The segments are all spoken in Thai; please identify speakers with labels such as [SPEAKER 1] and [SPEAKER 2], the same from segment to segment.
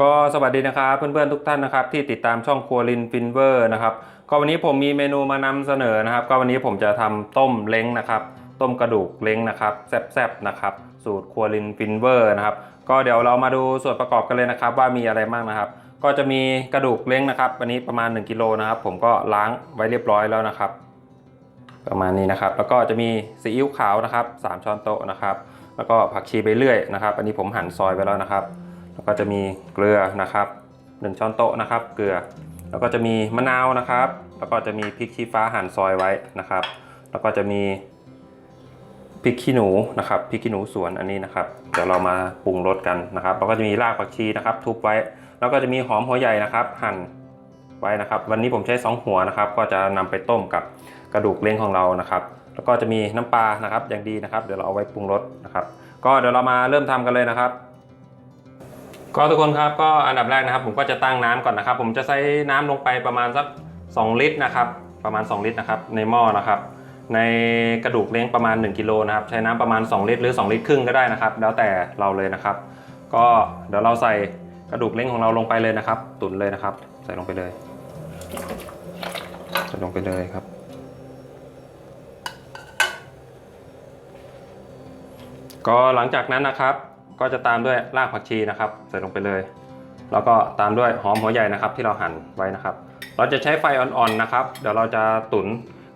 [SPEAKER 1] ก็สวัสดีนะครับเพื่อนๆทุกท่านนะครับที่ติดตามช่องครัวลินฟินเวอร์นะครับก็วันนี้ผมมีเมนูมานำเสนอนะครับ ก็วันนี้ผมจะทำต้มเล้งนะครับ ต้มกระดูกเล้งนะครับแซ่บๆนะครับ สูตรครัวลินฟินเวอร์นะครับ ก็เดี๋ยวเรามาดูส่วนประกอบกันเลยนะครับ ว่ามีอะไรบ้างนะครับ ก็จะมีกระดูกเล้งนะครับอันนี้ประมาณ1กิโลนะครับ ผมก็ล้างไว้เรียบร้อยแล้วนะครับ ประมาณนี้นะครับ แล้วก็จะมีซีอิ๊วขาวนะครับ3ช้อนโต๊ะนะครับ แล้วก็ผักชีใบเลื่อยนะครับ อันนี้ผมหั่นซอยไว้แล้วนะครับ แล้วก็จะมีเกลือนะครับ 1 ช้อนโต๊ะนะครับ เกลือ แล้วก็จะมีมะนาวนะครับ แล้วก็จะมีพริกชี้ฟ้าหั่นซอยไว้นะครับ แล้วก็จะมีพริกขี้หนูนะครับพริกขี้หนูสวนอันนี้นะครับเดี๋ยวเรามาปรุงรสกันนะครับแล้วก็จะมีรากผักชีนะครับ ทุบไว้ แล้วก็จะมีหอมหัวใหญ่นะครับ หั่นไว้นะครับ วันนี้ผมใช้สองหัวนะครับ ก็จะนำไปต้มกับกระดูกเล้งของเรานะครับ แล้วก็จะมีน้ำปลานะครับอย่างดีนะครับ เดี๋ยวเราเอาไว้ปรุงรสนะครับ ก็เดี๋ยวเรามาเริ่มทำกันเลยนะครับ ก็ทุกคนครับก็อันดับแรกนะครับ ผมก็จะตั้งน้ำก่อนนะครับ ผมจะใส่น้ำลงไปประมาณสัก 2 ลิตรนะครับ ประมาณ 2 ลิตรนะครับในหม้อนะครับ ในกระดูกเล้งประมาณ 1กิโลนะครับใช้น้ำประมาณ 2 ลิตรหรือ 2 ลิตรครึ่งก็ได้นะครับ แล้วแต่เราเลยนะครับ ก็เดี๋ยวเราใส่กระดูกเล้งของเราลงไปเลยนะครับ ตุ๋นเลยนะครับ ใส่ลงไปเลยใส่ลงไปเลยครับก็หลังจากนั้นนะครับ ก็จะตามด้วยรากผักชีนะครับ ใส่ลงไปเลย แล้วก็ตามด้วยหอมหัวใหญ่นะครับ ที่เราหั่นไว้นะครับ เราจะใช้ไฟอ่อนๆนะครับ เดี๋ยวเราจะตุ๋น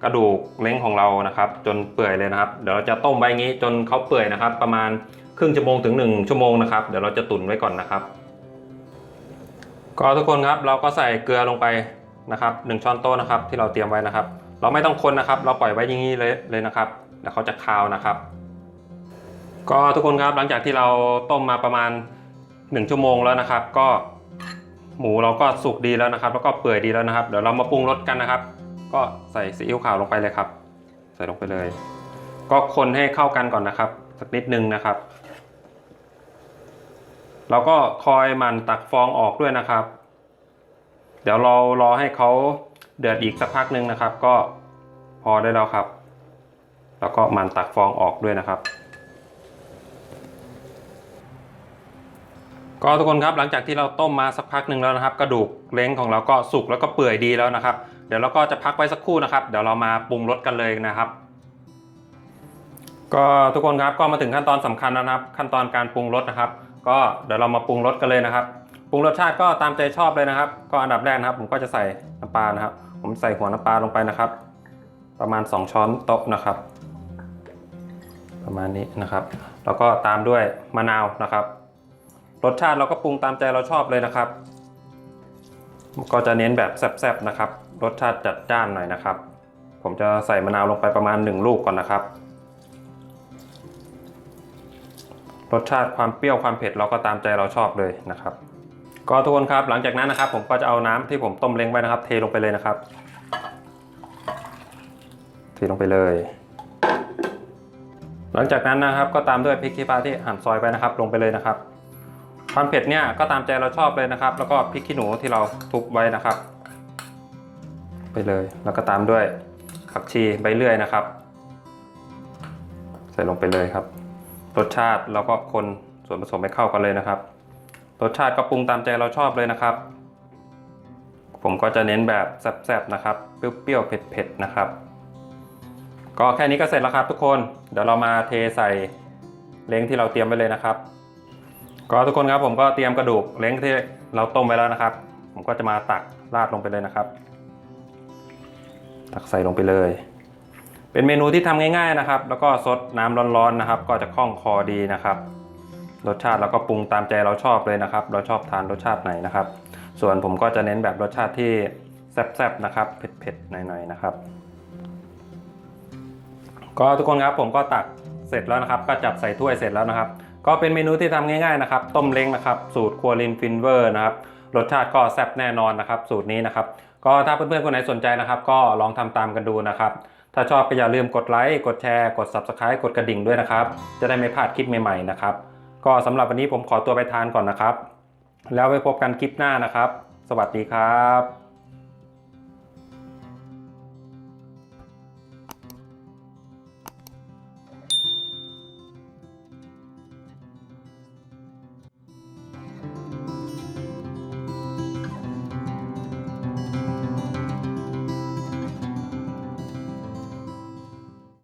[SPEAKER 1] กระดูกเล้งของเรานะครับ จนเปื่อยเลยนะครับ เดี๋ยวเราจะต้มไว้อย่างนี้จนเขาเปื่อยนะครับ ประมาณครึ่งชั่วโมงถึง 1 ชั่วโมงนะครับ เดี๋ยวเราจะตุ๋นไว้ก่อนนะครับ ก็ทุกคนครับเราก็ใส่เกลือลงไปนะครับหช้อนโต๊ะนะครับที่เราเตรียมไว้นะครับ เราไม่ต้องคนนะครับ เราปล่อยไว้อย่างนี้เลยเลยนะครับเดี๋ยวเขาจะคาวนะครับ ก็ทุกคนครับหลังจากที่เราต้มมาประมาณ 1 ชั่วโมงแล้วนะครับ ก็หมูเราก็สุกดีแล้วนะครับ แล้วก็เปื่อยดีแล้วนะครับ เดี๋ยวเรามาปรุงรสกันนะครับ ก็ใส่ซีอิ๊วขาวลงไปเลยครับ ใส่ลงไปเลย ก็คนให้เข้ากันก่อนนะครับ สักนิดนึงนะครับเราก็คอยมันตักฟองออกด้วยนะครับ เดี๋ยวเรารอให้เขาเดือดอีกสักพักหนึ่งนะครับ ก็พอได้แล้วครับ แล้วก็มันตักฟองออกด้วยนะครับ ก็ทุกคนครับหลังจากที่เราต้มมาสักพักหนึ่งแล้วนะครับ กระดูกเล้งของเราก็สุกแล้วก็เปื่อยดีแล้วนะครับ เดี๋ยวเราก็จะพักไว้สักครู่นะครับ เดี๋ยวเรามาปรุงรสกันเลยนะครับ ก็ทุกคนครับก็มาถึงขั้นตอนสำคัญแล้วนะครับ ขั้นตอนการปรุงรสนะครับ ก็เดี๋ยวเรามาปรุงรสกันเลยนะครับปรุงรสชาติก็ตามใจชอบเลยนะครับ ก็อันดับแรกนะครับ ผมก็จะใส่น้ำปลานะครับ ผมใส่หัวน้ำปลาลงไปนะครับ ประมาณ 2 ช้อนโต๊ะนะครับ ประมาณนี้นะครับ แล้วก็ตามด้วยมะนาวนะครับ รสชาติเราก็ปรุงตามใจเราชอบเลยนะครับ ก็จะเน้นแบบแซ่บๆนะครับ รสชาติจัดจ้านหน่อยนะครับ ผมจะใส่มะนาวลงไปประมาณ 1 ลูกก่อนนะครับ รสชาติความเปรี้ยวความเผ็ดเราก็ตามใจเราชอบเลยนะครับ ก็ทุกคนครับหลังจากนั้นนะครับ ผมก็จะเอาน้ำที่ผมต้มเล้งไว้นะครับ เทลงไปเลยนะครับเทลงไปเลยหลังจากนั้นนะครับก็ตามด้วยพริกขี้ฟ้าที่หั่นซอยไปนะครับ ลงไปเลยนะครับ ความเผ็ดเนี่ยก็ตามใจเราชอบเลยนะครับ แล้วก็พริกขี้หนูที่เราทุบไว้นะครับ ไปเลยแล้วก็ตามด้วยผักชีใบเลื่อยนะครับ ใส่ลงไปเลยครับ รสชาติเราก็คนส่วนผสมให้เข้ากันเลยนะครับ รสชาติก็ปรุงตามใจเราชอบเลยนะครับ ผมก็จะเน้นแบบแซ่บๆนะครับ เปรี้ยวๆเผ็ดๆนะครับ ก็แค่นี้ก็เสร็จแล้วครับทุกคน เดี๋ยวเรามาเทใส่เล้งที่เราเตรียมไว้เลยนะครับ ก็ทุกคนครับผมก็เตรียมกระดูกเล้งที่เราต้มไว้แล้วนะครับ ผมก็จะมาตักราดลงไปเลยนะครับ ตักใส่ลงไปเลย เป็นเมนูที่ทำง่ายๆนะครับ แล้วก็ซดน้ำร้อนๆนะครับ ก็จะคล่องคอดีนะครับ รสชาติเราก็ปรุงตามใจเราชอบเลยนะครับ เราชอบทานรสชาติไหนนะครับ ส่วนผมก็จะเน้นแบบรสชาติที่แซ่บๆนะครับเผ็ดๆหน่อยๆนะครับ ก็ทุกคนครับผมก็ตักเสร็จแล้วนะครับ ก็จัดใส่ถ้วยเสร็จแล้วนะครับ ก็เป็นเมนูที่ทำง่ายๆนะครับ ต้มเล้งนะครับ สูตรครัวลินฟินเวอร์นะครับ รสชาติก็แซ่บแน่นอนนะครับ สูตรนี้นะครับ ก็ถ้าเพื่อนๆคนไหนสนใจนะครับ ก็ลองทำตามกันดูนะครับ ถ้าชอบก็อย่าลืมกดไลค์ กดแชร์ กด Subscribe กดกระดิ่งด้วยนะครับ จะได้ไม่พลาดคลิปใหม่ๆนะครับ ก็สำหรับวันนี้ผมขอตัวไปทานก่อนนะครับ แล้วไว้พบกันคลิปหน้านะครับ สวัสดีครับ